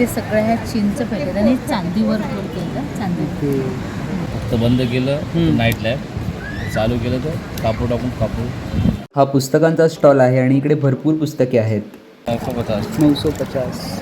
इथे सगळ्या ह्या चिंच पेटत आणि चांदीवर केलं चांदी. फक्त बंद केलं. नाईट लॅब चालू केलं तर कापूर टाकून कापूर. हा पुस्तकांचा स्टॉल आहे आणि इकडे भरपूर पुस्तके आहेत. नऊशे पचास नऊशे पचास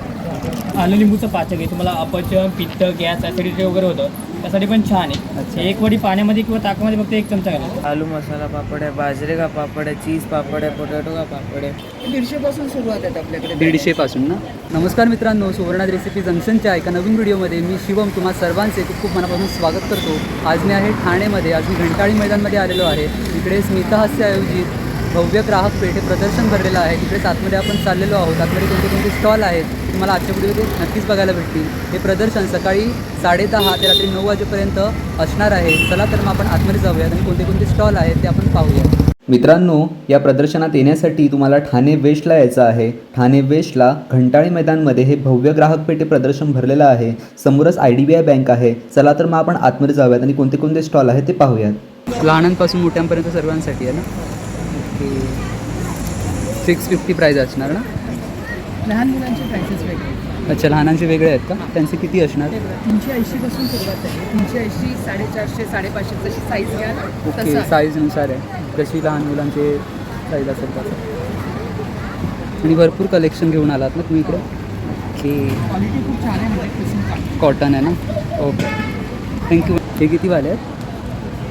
आलं लिंबूचं पाचक आहे. तुम्हाला अपचन पित्त गॅस ॲसिडिटी वगैरे होतं. त्यासाठी पण छान आहे. एक वडी पाण्यामध्ये किंवा ताकामध्ये फक्त एक चमचा घालायचा. आलू मसाला पापड आहे बाजरे का पापड आहे चीज पापड आहे पोटॅटो का पापड आहे. दीडशेपासून सुरुवात आहेत आपल्याकडे. दीडशे पासून ना? नमस्कार मित्रांनो सुवर्णात रेसिपी जंक्शनच्या एका नवीन व्हिडिओमध्ये मी शिवम तुम्हा सर्वांचे खूप खूप मनापासून स्वागत करतो. आज मी आहे ठाणेमध्ये आज मी घंटाळी मैदानमध्ये आलेलो आहे. इकडे स्मितहास्य आयोजित भव्य ग्राहक पेठ प्रदर्शन भरलेलं आहे. तिकडेच आतमध्ये आपण चाललेलो आहोत. आतमध्ये कोणते कोणते स्टॉल आहेत? तुम्हाला आजच्या व्हिडिओमध्ये नक्कीच बघायला भेटतील. हे प्रदर्शन सकाळी साडेदहा ते रात्री नऊ वाजेपर्यंत असणार आहे. चला तर मग आपण आतमध्ये जाऊयात आणि कोणते कोणते स्टॉल आहेत ते आपण पाहूया. मित्रांनो या प्रदर्शनात येण्यासाठी तुम्हाला ठाणे वेस्टला यायचं आहे. ठाणे वेस्टला घंटाळी मैदानमध्ये हे भव्य ग्राहक पेठे प्रदर्शन भरलेलं आहे. समोरच I D B I bank आहे. चला तर मग आपण आतमध्ये जाऊयात आणि कोणते कोणते स्टॉल आहेत ते पाहूयात. लहानांपासून मोठ्यांपर्यंत सर्वांसाठी आहे ना? ओके सिक्स फिफ्टी प्राईज असणार ना? लहान मुलांचे प्राइसेस वेगळे. अच्छा लहानांचे वेगळे आहेत का? त्यांचे किती असणार? तीनशे ऐंशीपासून सुरुवात आहे. तीनशे ऐंशी साडेचारशे साडेपाचशे जशी साईज घ्या ओके तसं. साईजनुसार आहे. कशी लहान मुलांचे साईज असेल तसं. आणि भरपूर कलेक्शन घेऊन आलात ना तुम्ही इकडे? ओके. क्वालिटी खूप छान आहे म्हणजे कॉटन आहे ना? ओके. थँक्यू हे किती वाले आहेत?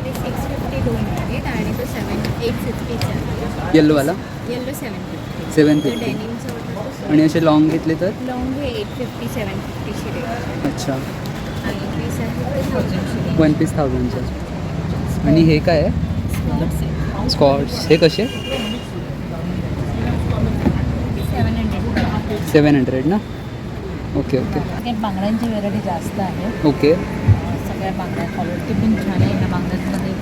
ते सिक्स फिफ्टी दोन आहेत आणि तो सेवन एट फिफ्टीचा येल्लोवाला yellow seven fifty seven fifty डेनिमचं आणि असे लॉंग घेतले तर? लॉंग हे एट फिफ्टी सेवन फिफ्टीची रेट अच्छा. आणि पीस आहे थाउजंडची वन पीस थाउजंडचं आणि हे काय आहे? स्कॉट्स हे कसे? सेवन हंड्रेड सेवन हंड्रेड ना ओके ओके बांगड्यांची व्हेरायटी जास्त आहे. ओके सगळ्या बांगड्या क्वालिटी पण छान आहे. ह्या बांगड्यांमध्ये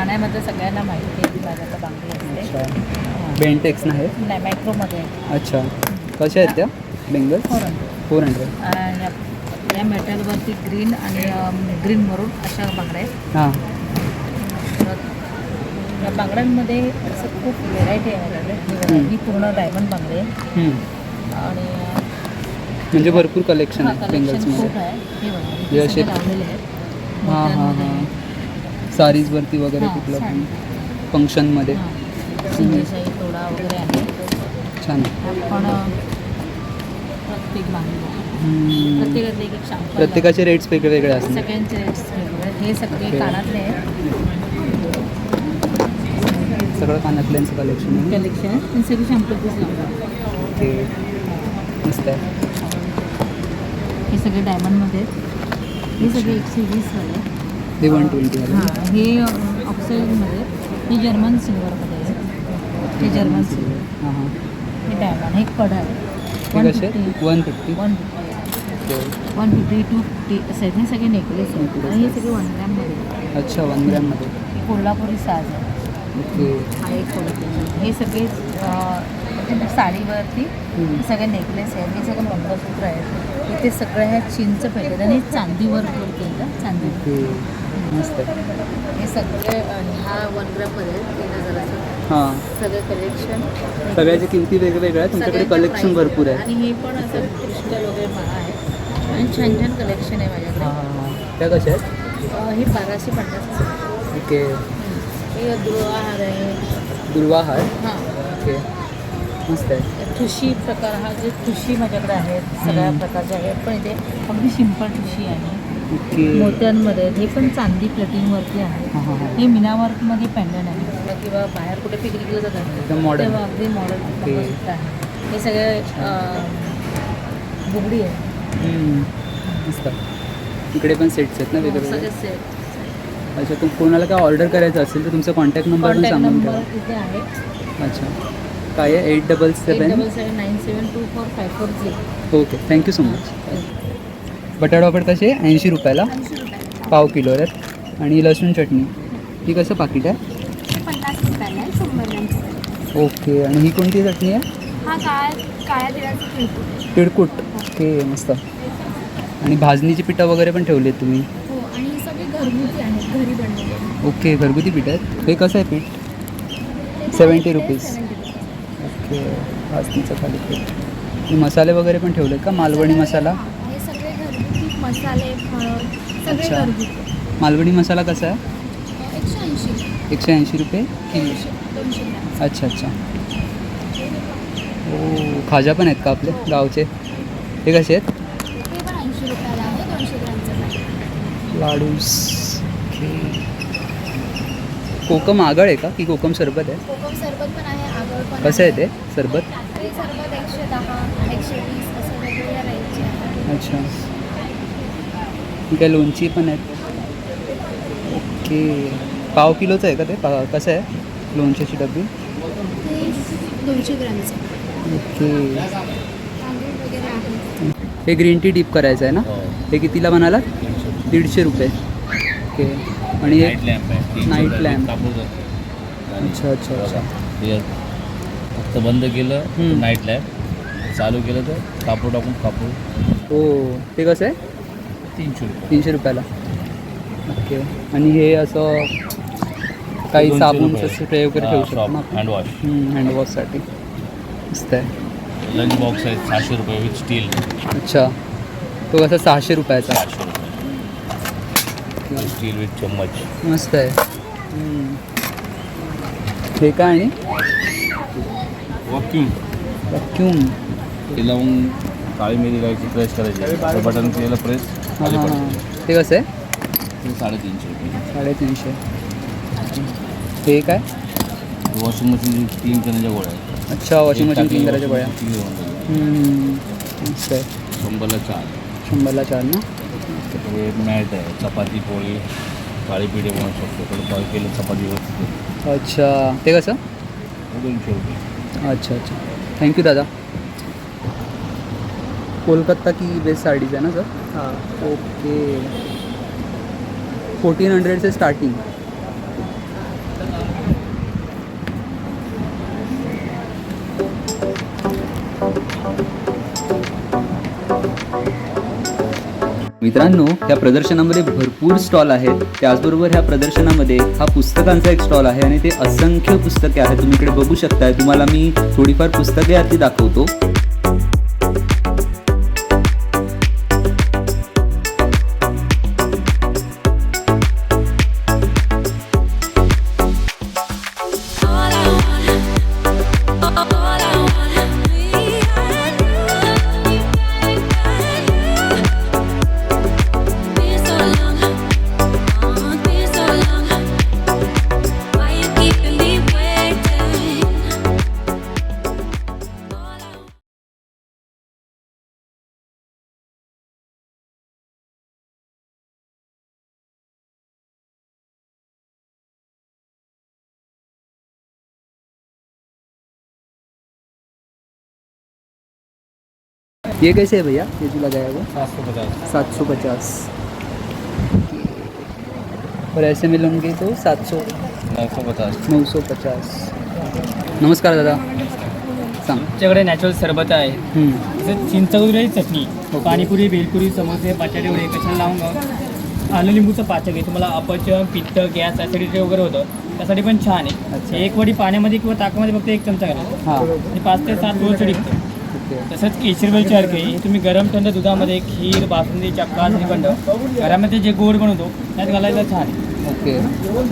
ठाण्यामध्ये सगळ्यांना माहिती आहे की माझ्याकडे बांगडी असते. बेंटेक्स ना आहे नाही? मॅक्रोमध्ये अच्छा. कशा आहेत त्या? Bangles four hundred four hundred या या मेटलवरती ग्रीन आणि ग्रीन मरून अशा बांगड्या आहेत. हां. परत या बांगड्यांमध्ये असं खूप व्हेरायटी आहे माझ्याकडे ही हम्म. ही पूर्ण डायमंड बांगडी आहे. हम्म. आणि म्हणजे भरपूर कलेक्शन हा आहे कलेक्शन बेंगल्समध्ये आहे. हे बघा हे हे असे- सगळे लावलेले आहेत. हां हां मोत्यांमध्ये. साडीजवरती वगैरे हां, कुठलं पण. फंक्शनमध्ये. हां. तोडा वगैरे आहे. छान. पण प्रत्येक बांगडी हम्म. प्रत्येकातले एक प्रत्येकाचे रेट्स वेगळे वेगळे असणार. सगळ्यांचे वेगवेगळे हे सगळे ओके. कानातले आहेत. सगळं कानातल्यांचं कलेक्शन आहे कलेक्शन हे सगळे शॅम्पल पीस लावतात ओके मस्त आहे. हे सगळे डायमंडमध्ये आहेत. हे सगळे एकशे वीसवाले आहेत. हे वन ट्वेंटी हां हे ऑक्सिजनमध्ये हे जर्मन सिल्वरमध्ये आहे. हे जर्मन सिल्वर हां हां. हे डायमंड हे कड आहे. हे कसे? One fifty one fifty one fifty two fifty असे आहेत हे सगळे नेकलेस आणि हे सगळे वन ग्रॅममध्ये. अच्छा वन ग्रॅममध्ये हे कोल्हापुरी साज आहे. ओके. हा एक कोल्हापुरी हे सगळे साडीवरती सगळे नेकलेस आहेत. हे सगळे मंगळसूत्र आहेत. इथे सगळ्या ह्या चिंच पेटत आणि हे चांदीवर केलं चांदी. मस्त हे सगळे अं, हा वन ग्राममध्ये आहेत, तीन हजाराचं हां. सगळं कलेक्शन सगळ्याच्या किमती वेगवेगळ्या आहेत तुमच्याकडे कलेक्शन भरपूर आहे आणि हे पण असं क्रिस्टल वगैरे माळा आहे. आणि छान छान कलेक्शन आहे माझ्याकडे. हां हां हां. त्या कशा आहेत? अं, हे बाराशे पन्नास ओके. हे दुर्वाहार आहे. दुर्वाहार? हां. ओके. मस्त आहे. ठुशी प्रकार हा जे ठुशी माझ्याकडे आहेत सगळ्या हम्म. प्रकारचे आहेत. पण इथे अगदी सिंपल ठुशी आहे. मोत्यांमध्ये. हे पण चांदी प्लेटिंगवरती आहे. हां हां हां. हे मीनावर्कमध्ये पॅन्डन आहे. किंवा बाहेर कुठे पिकनिकला एकदम जातात. तेव्हा अगदी मॉडर्न ओके. आहे. हे सगळे अं, बुगडी आहे. हम्म. मस्त. इकडे पण सेट्स आहेत ना वेगवेगळे? सगळे सेट अच्छा तुम कोणाला काय ऑर्डर करायचं असेल तर तुमचा कॉन्टॅक्ट नंबर सांगून नंबर ठेवा. इथे आहे. अच्छा. काय आहे? Eight double seven double seven nine seven two four five four zero okay thank you so much बटाटा पापड कसे ऐंशी रुपयाला पाव किलो आहेत. आणि लसूण चटणी. ही कसं पाकिट आहे? पन्नास रुपयाला आहे शंभर ग्रॅमचं ओके. आणि ही कोणती चटणी आहे? हा काळ्या काळ्या तिळाचं पिळतो तिळकुट. ओके मस्त. आणि भाजणीची पिठं वगैरे पण ठेवली आहेत तुम्ही? हो आणि हे सगळे घरगुती आहेत घरी बनवलेले ओके घरगुती पीठ आहेत. हे कसं आहे पीठ? ते 70 दहा रुपीज. रुपये, 70 रुपीज. ओके भाजणीचं खाली पीठ. हे मसाले वगैरे पण ठेवले का? मालवणी मसाला? हे मसाले हळद सगळे अच्छा. घरगुती मालवणी मसाला कसा आहे? एकशे ऐंशी. एकशे ऐंशी रुपये किलो. दोनशे दोनशे ग्रॅम. अच्छा अच्छा. ओ खाजा पण आहेत का आपले गावचे? ते कसे आहेत? हे पण ऐंशी रुपयाला आहे दोनशे ग्रॅमचं पॅकेट लाडूस. कोकम आगळ आहे का? की कोकम सरबत आहे? कोकम सरबत पण आहे आगळ पण कसं आहे ते? सरबत? ते सरबत एकशे दहा एकशे वीस असं वेगवेगळ्या रेंजचे आहे. अच्छा. आहे लोणची पण आहेत. ओके. पाव किलोचं आहे का ते? पा कसं आहे? लोणच्याची डबी ते दोनशे ग्रॅमचं. ओके. हे ग्रीन टी डीप करायचं आहे ना? हो. हे कितीला म्हणाला दीडशे रुपये. ओके. आणि हे नाईट लॅम्प अच्छा अच्छा अच्छा. हे फक्त बंद केलं. नाईट लॅम्प चालू केलं तर कापूर टाकून कापूर हो. ते कसं आहे? तीनशे रुपये तीनशे रुपयाला. ओके. आणि हे असं काही दोनशे साबूनचं रुपये. स्प्रे वगैरे ठेवू शकतो शॉप, ना? आपण हँडवॉश हँडवॉशसाठी मस्त आहे. लंच बॉक्स आहे सहाशे रुपये विथ स्टील अच्छा. तो कसा सहाशे रुपयाचा? रुपये. स्टील विथ चम्मच. मस्त आहे. हम्म. हे काय आणि वॉक्यूम वॅक्यूम ते लावून काळी मिरी घ्यायची प्रेस करायची. बटन केलं प्रेस खाली पडतं. ते कसं आहे? ते साडेतीनशे रुपये. साडेतीनशे. हे काय? वॉशिंग मशीन तीन करण्याच्या गोळ्या आहेत. अच्छा वॉशिंग एक मशीन टाकली क्लीन करायच्या गोळ्या. जाईल. हम्म. मस्त आहे. शंभरला चार. शंभरला चार ना? हे मॅट आहे. चपाती पोळी काळी पिढी बनवू शकतो. थोडं बॉईल केलं चपाती व्यवस्थित अच्छा. ते कसं? हे दोनशे रुपये. अच्छा अच्छा. थँक्यू दादा. कोलकाता की बेस्ट साडीज आहे ना सर? हां ओके. फोर्टीन हंड्रेड से स्टार्टिंग मित्रांनो ह्या प्रदर्शनामध्ये भरपूर स्टॉल आहेत. त्याचबरोबर ह्या प्रदर्शनामध्ये हा पुस्तकांचा एक स्टॉल आहे आणि ते असंख्य पुस्तके आहेत. तुम्ही इकडे बघू शकताय. तुम्हाला मी थोडीफार पुस्तके यातली दाखवतो. ये कैसे है भैया? ये जो लगाया हुआ? सात सौ पचास। सात सौ पचास। और ऐसे में लूँगी तो सात सौ। नऊ सौ पचास। नौ सौ पचास। नमस्कार दादा। सांग। आमच्याकडे नॅचरल सरबत आहे. हम्म. जसं चिंचगुरी चटणी पाणीपुरी भेलपुरी समोसे बटाटे वडे कशाला लावून आलं लिंबूचं पाचक आहे. तुम्हाला अपचन पित्त गॅस ॲसिडिटी वगैरे होतं त्यासाठी पण छान अच्छा. आहे एक वडी पाण्यामध्ये किंवा ताकामध्ये फक्त एक चमचा घालायचा हाँ. पाच ते सात दिवस टिकतं तसंच केशर वेलची अर्क हे तुम्ही गरम थंड दुधामध्ये खीर बासुंदी चक्का श्रीखंड घरामध्ये जे गोड बनवतो त्यात घालायचं छान. आहे ओके.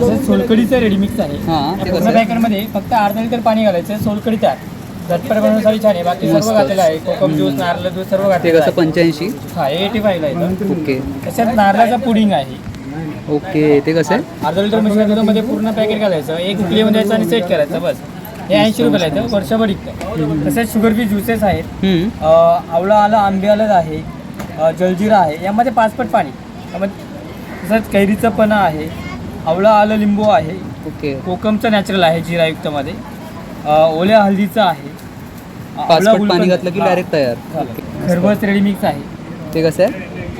तसंच सोलकडीचं रेडीमिक्स आहे. त्या पूर्ण आहे? पॅकेटमध्ये फक्त अर्धा लिटर पाणी घालायचं सोलकडी तयार झटपट बनवण्यासाठी छान आहे. बाकी सर्व. घातलेलं आहे. कोकम ज्यूस नारळ ज्यूस सर्व ते घातलेलं कसं आहे. पंच्याऐंशी? हा एटी फाईव्हला येतं ओके. त्याच्यात नारळाचं पुडिंग आहे. ओके ते कसं आहे? अर्धा लिटर म्हशीच्या दुधामध्ये पूर्ण पॅकेट घालायचं. एक उकली मध्ये द्यायचं आणि सेट करायचं बस. हे ऐंशी रुपयाला येतं वर्षभर टिकतं तसेच शुगर फ्री ज्युसेस आहेत. हम्म. अं, आवळा आलं आंबे आलं आहे अं, जलजिरा आहे यामध्ये पाचपट पाणी. तसंच कैरीचं पण आहे आवळा आलं लिंबू आहे. ओके. कोकमचं नॅचरल आहे जिरायुक्तमध्ये. अं, ओल्या हळदीचं आहे. पाणी घातलं की हा, डायरेक्ट तयार. झालं. खरबस रेडी मिक्स आहे. ते कसं आहे?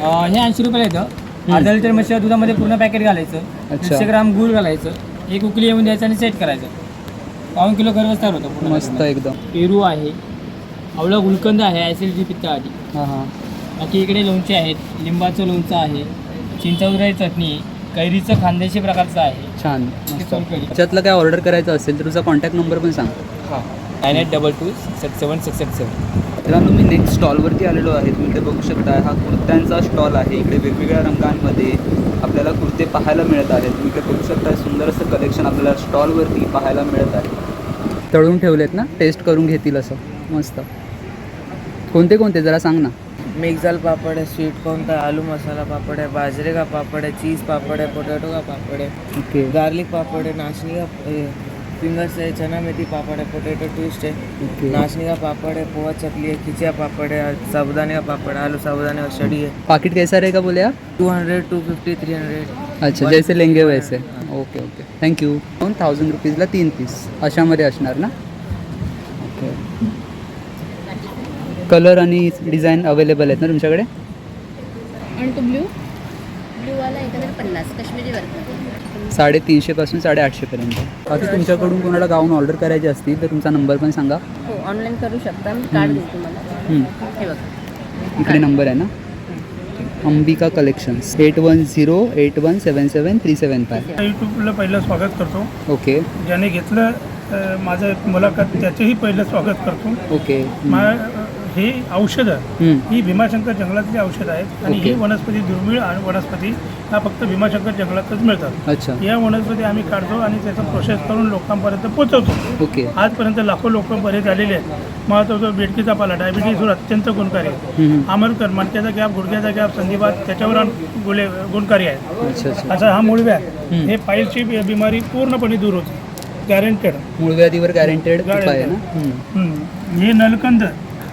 अं, हे ऐंशी रुपयाला येतं. अर्धा लिटर म्हशीच्या दुधामध्ये पूर्ण पॅकेट घालायचं. अच्छा. दीडशे ग्राम गूळ घालायचं. एक उकली येऊन द्यायचं आणि सेट करायचं. पाऊन किलो खरबस तयार होतं पूर्ण मस्त एकदम. पेरू आहे आवळा गुलकंद आहे ॲसिडिटी पित्तासाठी हां हां. बाकी इकडे लोणचे आहेत लिंबाचं लोणचं आहे चिंचवराई चटणी कैरीचं खानदेशी प्रकारचं आहे. छान मस्त. सोलकढी. त्याच्यातलं काय ऑर्डर करायचं असेल तर तुझा कॉन्टॅक्ट नंबर पण सांग. हां. Nine eight double two six seven six eight seven मित्रांनो मी नेक्स्ट स्टॉलवरती आलेलो आहे. तुम्ही इथे बघू शकता हा कुर्त्यांचा स्टॉल आहे. इकडे वेगवेगळ्या रंगांमध्ये आपल्याला कुर्ते पाहायला मिळत आहेत. तुम्ही इकडे बघू शकता सुंदर असं कलेक्शन आपल्याला स्टॉलवरती पाहायला मिळत आहे. तळून ठेवलेत ना टेस्ट करून घेतील असं. मस्त. कोणते कोणते? जरा सांग ना. मिक्स दाल पापड़ है स्वीट कॉर्न का आलू मसाला पापड़ है बाजरे का पापड़ है चीज़ पापड़ है पोटैटो का पापड़ है ओके. गार्लिक पापड़ है नाचनी का फिंगर्स है चना मेथी पापड़ है पोटैटो ट्विस्ट है ओके. नाचनी का पापड़ है पोहा चकली है खिचिया पापड़ है साबुदाने का पापड़ है आलू साबुदाने का शड़ी है पाकिट कैसा रहेगा बोले आप? Two hundred two fifty three hundred अच्छा जैसे लेंगे वैसे. Okay okay. थँक्यू दोन थाउजंड रुपीजला तीन पीस अशामध्ये असणार ना? ओके कलर आणि डिझाईन अवेलेबल आहेत ना तुमच्याकडे? आणि तो ब्ल्यू ब्ल्यूवाला एक हजार पन्नास. काश्मीरी वर्क साडेतीनशेपासून साडेआठशेपर्यंत बाकी तुमच्याकडून कोणाला गाऊन ऑर्डर करायचे असतील तर तुमचा नंबर पण सांगा. हो ऑनलाईन करू शकता. मी कार्ड देते तुम्हाला. हम्म. हे बघा. इकडे नंबर आहे ना? Ambika collections eight one zero eight one seven seven three seven five. यूट्यूबला पहिलं स्वागत करतो. ओके. ज्याने घेतलं माझं मुलाखत त्याचेही पहिलं स्वागत करतो. ओके. मा हे औषधं. ही भीमाशंकर जंगलातली औषधं आहेत आणि ही. वनस्पती दुर्मिळ आणि वनस्पती ह्या फक्त भीमाशंकर जंगलातच मिळतात. या वनस्पती आम्ही काढतो आणि त्याचं प्रोसेस करून लोकांपर्यंत पोहोचवतो. आजपर्यंत लाखो लोक बरे झालेले आहेत. महत्त्वाचं बेडकीचा पाला डायबिटीजवर अत्यंत गुणकारी आहे. हम्म. आमरकर मणक्याचा गॅप गुडघ्याचा गॅप संधिवात त्याच्यावर गुले गुणकारी आहे. असा हा मूळव्याध हम्म. हे पाईलची बि- बिमारी पूर्णपणे दूर होते. गॅरंटेड मूळव्याधीवर गॅरंटेड. हे नलकंद.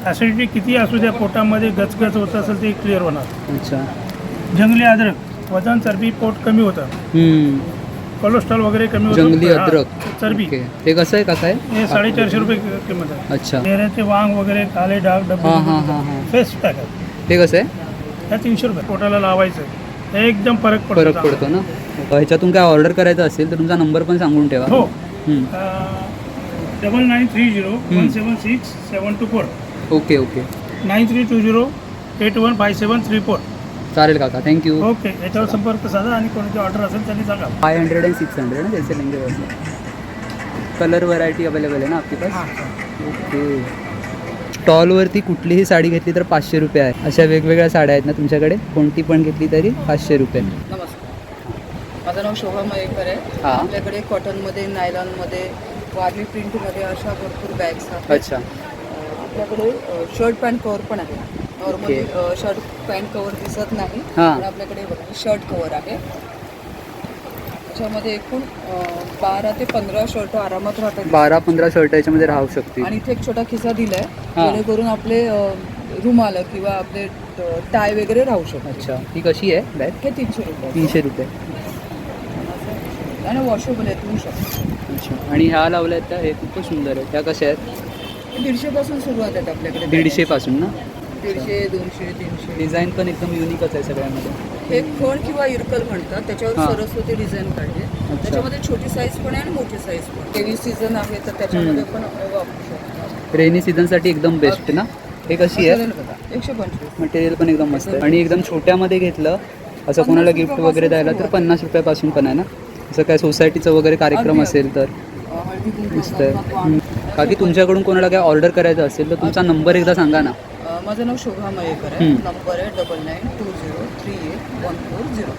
ॲसिडिटी किती असू द्या पोटामध्ये गचगच होत असेल ते क्लिअर होणार. अच्छा. जंगली अद्रक वजन चरबी पोट कमी होतं. हम्म. कोलेस्ट्रॉल वगैरे कमी होतं. जंगली हा, अद्रक. चरबी. ओके. ते कसं आहे का काय हे साडेचारशे रुपये कि- किंमत आहे. अच्छा. चेहऱ्याचे वांग वगैरे काळे डाग हां हां हां हां. फेस पॅक आहे. ते कसं आहे? ह्या तीनशे रुपये. पोटाला लावायचं एकदम फरक पडतो फरक पडतो ना? ह्याच्यातून काय ऑर्डर करायचं असेल तर तुमचा नंबर पण सांगून ठेवा. हो. हम्म. Double nine three zero one seven six seven two four okay okay. Nine three two zero eight one five seven three four. चालेल काका थँक्यू ओके याच्यावर संपर्क साधा आणि कोणाची ऑर्डर असेल त्यांनी सांगा. Five hundred and six hundred ना जैसे लेंगे कलर व्हरायटी अवेलेबल आहे ना आपके पास? ओके. स्टॉलवरती कुठलीही साडी घेतली तर पाचशे रुपये आहे. अशा वेगवेगळ्या साड्या आहेत ना तुमच्याकडे? कोणती पण घेतली तरी पाचशे रुपये. नमस्कार. माझं नाव शोभा मयेकर आहे. हां. आपल्याकडे कॉटनमध्ये नायलॉनमध्ये वारली प्रिंटमध्ये अशा भरपूर बॅग्स आहेत. अच्छा. आपल्याकडे शर्ट पॅन्ट कवर पण आहे. नॉर्मली शर्ट पॅन्ट कवर दिसत नाही हां. पण आपल्याकडे बघा शर्ट कवर आहे. त्याच्यामध्ये एकूण अं, बारा ते पंधरा शर्ट आरामात राहतात. बारा पंधरा शर्ट याच्यामध्ये राहू शकतील. आणि इथे एक छोटा खिसा दिलाय हां. जेणेकरून आपले अं, रुमाल किंवा आपले टाय वगैरे राहू शकतात अच्छा. ही कशी आहे बॅग हे तीनशे रुपये. तीनशे रुपये. आणि वॉशेबल आहे तुम्ही शकता अच्छा. आणि ह्या लावल्या आहेत त्या हे खूपच सुंदर आहेत त्या कशा आहेत? दीडशे पासून सुरुवात आहे आपल्याकडे दीडशेपासून ना? दीडशे दोनशे तीनशे. डिझाईन पण एकदम युनिकच आहे सगळ्यामध्ये. हे खण किंवा इरकल म्हणतात त्याच्यावर. सरस्वती डिझाईन काढली. त्याच्यामध्ये छोटी साईज पण आहे आणि मोठी साईज पण हेवी सीझन आहे तर त्याच्यामध्ये पण वापरू शकतो. रेनी सीझनसाठी एकदम बेस्ट ना? हे कशी आहे? एकशे पंचवीस. मटेरियल पण एकदम मस्त आहे. आणि एकदम छोट्यामध्ये घेतलं असं कोणाला गिफ्ट वगैरे द्यायला तर पन्नास रुपयापासून पण आहे ना? असं काय सोसायटीचं वगैरे कार्यक्रम असेल तर. मस्त आहे. बाकी तुमच्याकडून कोणाला काय ऑर्डर करायचं असेल तर तुमचा नंबर एकदा सांगा ना. अं, माझं नाव शोभा मयेकर आहे. हम्म. नंबर आहे double nine two zero three eight one four zero.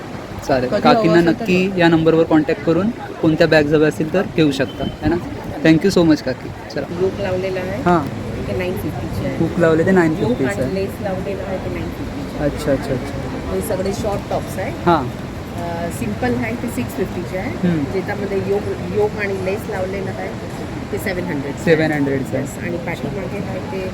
चालेल. कधी काकींना हवं असेल तर नक्की या नंबरवर कॉन्टॅक्ट करून कोणत्या बॅग्स हव्या असतील तर घेऊ शकता है ना? थँक्यू सो मच काकी. चला. लूक लावलेला आहे. हां. ते नाईन फिफ्टीचे आहे. हुक लावले ते नाईन आणि आहे. लेस लावलेला आहे ते नाईन फिफ्टीचे अच्छा अच्छा अच्छा. हे सगळे शॉर्ट टॉप्स आहे. हां. सिंपल आहे ते सिक्स फिफ्टीचे आहे. हम्म. ज्याच्यामध्ये योग योग आणि लेस लावलेलं आहे. ते सेवन हंड्रेड सेवन हंड्रेडचं आहे आणि पाठीमागे आहे ते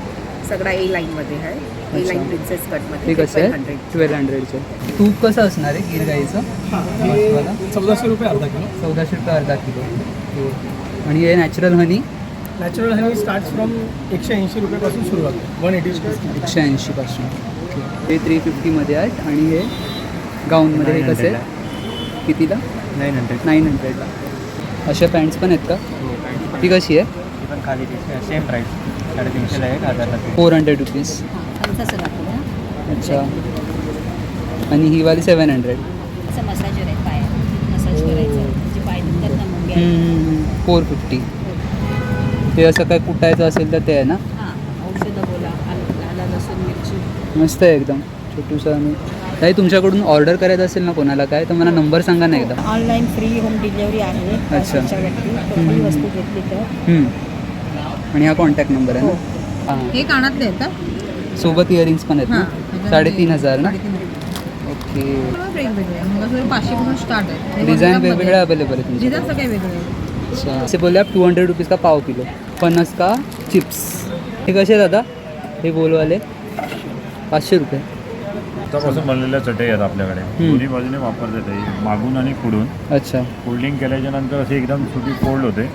सगळा ए लाईनमध्ये आहे. ए अच्छा. लाईन प्रिन्सेस ते कटमध्ये कसं आहे? हंड्रेड ट्वेल्व हंड्रेडचं तूप कसं असणार आहे गिर गाईचं मस्तवाला? चौदाशे रुपये अर्धा किलो. चौदाशे रुपये अर्धा किलो. हो. आणि हे natural honey natural honey start from एकशे ऐंशी रुपयापासून सुरुवात वन एटी रुपीज एकशे ऐंशीपासून हे थ्री फिफ्टीमध्ये आहेत आणि हे गाऊनमध्ये हे कसे आहे? कितीला? नाईन हंड्रेड नाईन हंड्रेडला अशा पॅन्ट्स पण आहेत का? ती कशी आहे? ती पण खाली सेम प्राईस साडेतीनशेला एक हजारला फोर हंड्रेड रुपीज. अच्छा. आणि ही वाली सेवन हंड्रेड. असं मसाजर आहे पाय. मसाज करायचं. जे पाय दुखतात ना मुंग्या. Four fifty. ते असं काय कुटायचं असेल तर ते आहे ना? हां मस्त आहे एकदम. छोटूसं आणि काही तुमच्याकडून ऑर्डर करायचं असेल ना कोणाला काय? तर मला नंबर सांगा ना एकदा. ऑनलाईन फ्री होम डिलिव्हरी आहे. अच्छा. हम्म. वस्तू घेतली तर. हम्म. आणि हा कॉन्टॅक्ट नंबर आहे ना? हां. हे. कानातले आहेत का? सोबत इयरिंग्स पण आहेत हां. ना? साडेतीन हजार. ना. ओके वेगवेगळे मंगळसूत्र पाचशे पासून स्टार्ट आहे. हे डिझाईन बघा वेगवेगळे अवेलेबल आहे तुमचे डिझाईन सगळे वेगळे आहे अच्छा. असे बोलले आप टू हंड्रेड रुपीज का पाव किलो. फणस का चिप्स हे कसे दादा? हे बोलवाले. पाचशे रुपये. त्यापासून बनलेल्या चटई आहेत आपल्याकडे. दोन्ही बाजूने वापरतात हे. मागून आणि पुढून. अच्छा. फोल्डिंग केल्याच्यानंतर अशी एकदम छोटी फोल्ड होते.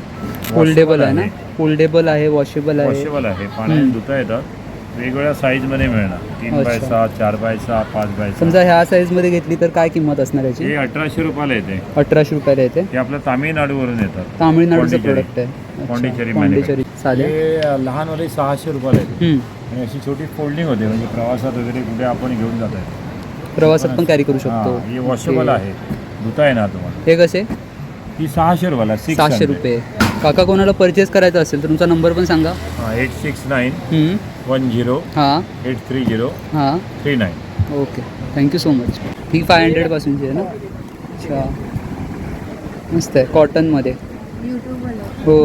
फोल्डेबल आहे ना? फोल्डेबल आहे वॉशेबल आहे. वॉशेबल आहे. पाण्याने. धुता येतात. वेगवेगळ्या साईजमध्ये मिळणार. तीन बाय अच्छा. सहा चार बाय सहा पाच बाय सहा समजा ह्या साईजमध्ये घेतली तर काय किंमत असणार हे याची अठराशे रुपयाला येते. अठराशे रुपयाला येते? हे आपल्या तामिळनाडूवरून येतात. तामिळनाडूचं. प्रोडक्ट आहे. पॉंडिचेरी पॉंडिचेरी साधे हे लहानवाले सहाशे रुपयाला येते. आणि अशी छोटी फोल्डिंग होते म्हणजे प्रवासात वगैरे कुठे आपण घेऊन जात आहे. प्रवासात पण कॅरी करू शकतो. हे वॉशेबल. आहे. धुता येणार तुम्हाला. हे कसे? ही सहाशे रुपयाला सिक्स सहाशे रुपये. काका कोणाला परचेस करायचं असेल तर तुमचा नंबर पण सांगा. एट सिक्स नाईन हम्म. वन झिरो हां. एट थ्री झिरो हां. Three nine okay. Thank you so much he five हंड्रेडपासूनची आहे ना? अच्छा. मस्त आहे. कॉटनमध्ये हो.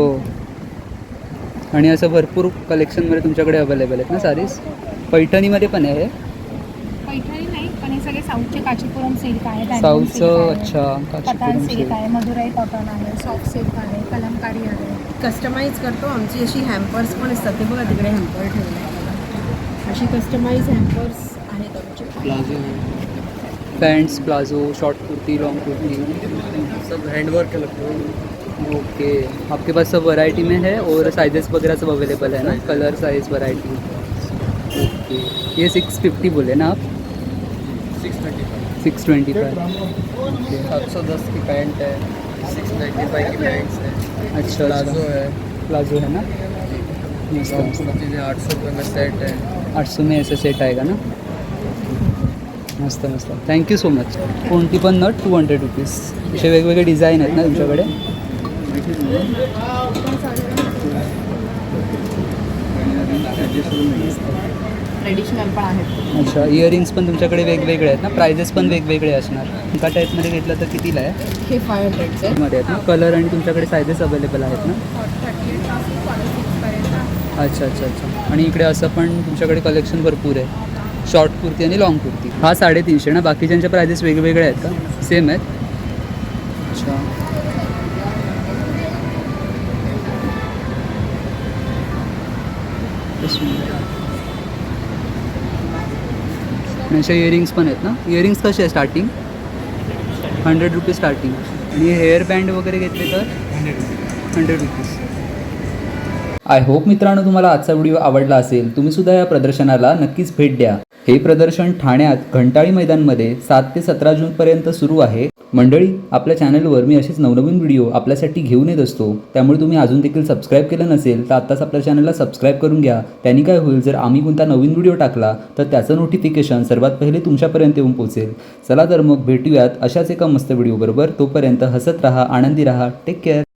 आणि असं भरपूर कलेक्शनमध्ये तुमच्याकडे अवेलेबल आहेत ना सारीज? पैठणीमध्ये पण आहे पैठणी नाही पण हे सगळे साऊथचे काचीपुरम सिल्क आहे diamond साऊथचं silk आहे, अच्छा पठाण काचीपुरम सिल्क. silk. आहे मधुराई कॉटन आहे सॉफ्ट सिल्क आहे कलमकारी आहे. कस्टमाइज करतो आमची अशी हॅम्पर्स पण असतात. ते बघा तिकडे हॅम्पर ठेवले. अशी कस्टमाइज हॅम्पर्स आहेत आमचे. Pants palazzo short kurti long kurti सब हैंडवर्क लगते ओके। आपके पास सब वैरायटी में है और साइजेस वगैरह सब अवेलेबल है ना? Colour size variety okay. ये सिक्स फिफ्टी बोले ना आप? Six twenty five six twenty five okay. सात सौ दस की पैंट है सिक्स नाइन्टी फाइव की पैंट्स है। अच्छा प्लाजो अच्छा है। प्लाजो है ना? आठ सौ रुपये में सेट है। आठ सौ में ऐसा सेट आएगा ना? मस्त मस्त थँक्यू सो मच कोणती पण नट टू हंड्रेड रुपीज़ असे वेगवेगळे डिझाईन आहेत ना तुमच्याकडे? ट्रेडिशनल पण आहेत. अच्छा इयरिंग्स पण तुमच्याकडे वेगवेगळे आहेत ना? प्राइजेस पण वेगवेगळे असणार. एका टाईपमध्ये घेतलं तर कितीला आहे? हे फाय हंड्रेडचे मध्ये आहेत ना? कलर आणि तुमच्याकडे सायझेस अवेलेबल आहेत ना? अच्छा अच्छा अच्छा. आणि इकडे असं पण तुमच्याकडे कलेक्शन भरपूर आहे. शॉर्ट कुर्ती आणि लॉंग कुर्ती. हा साडेतीनशे ना? बाकीच्यांच्या प्राइजेस वेगवेगळे आहेत का? सेम आहेत अच्छा आणि अशा इयरिंग्स पण आहेत ना? इयरिंग्स कसे आहे स्टार्टिंग हंड्रेड रुपीज स्टार्टिंग आणि हेअर बँड वगैरे घेतले तर? हंड्रेड रुपीज आय होप मित्रांनो तुम्हाला आजचा व्हिडिओ आवडला असेल. तुम्ही सुद्धा या प्रदर्शनाला नक्कीच भेट द्या. हे प्रदर्शन ठाण्यात घंटाळी मैदानमध्ये सात ते सतरा जूनपर्यंत सुरू आहे. मंडळी आपल्या चॅनलवर मी असेच नवनवीन व्हिडिओ आपल्यासाठी घेऊन येत असतो. त्यामुळे तुम्ही अजून देखील सबस्क्राईब केलं नसेल तर आत्ताच आपल्या चॅनलला सबस्क्राईब करून घ्या. त्यांनी काय होईल जर आम्ही कोणता नवीन व्हिडिओ टाकला तर त्याचं नोटिफिकेशन सर्वात पहिले तुमच्यापर्यंत येऊन पोहोचेल. चला तर मग भेटूयात अशाच एका मस्त व्हिडिओबरोबर. तोपर्यंत हसत राहा आनंदी राहा. Take care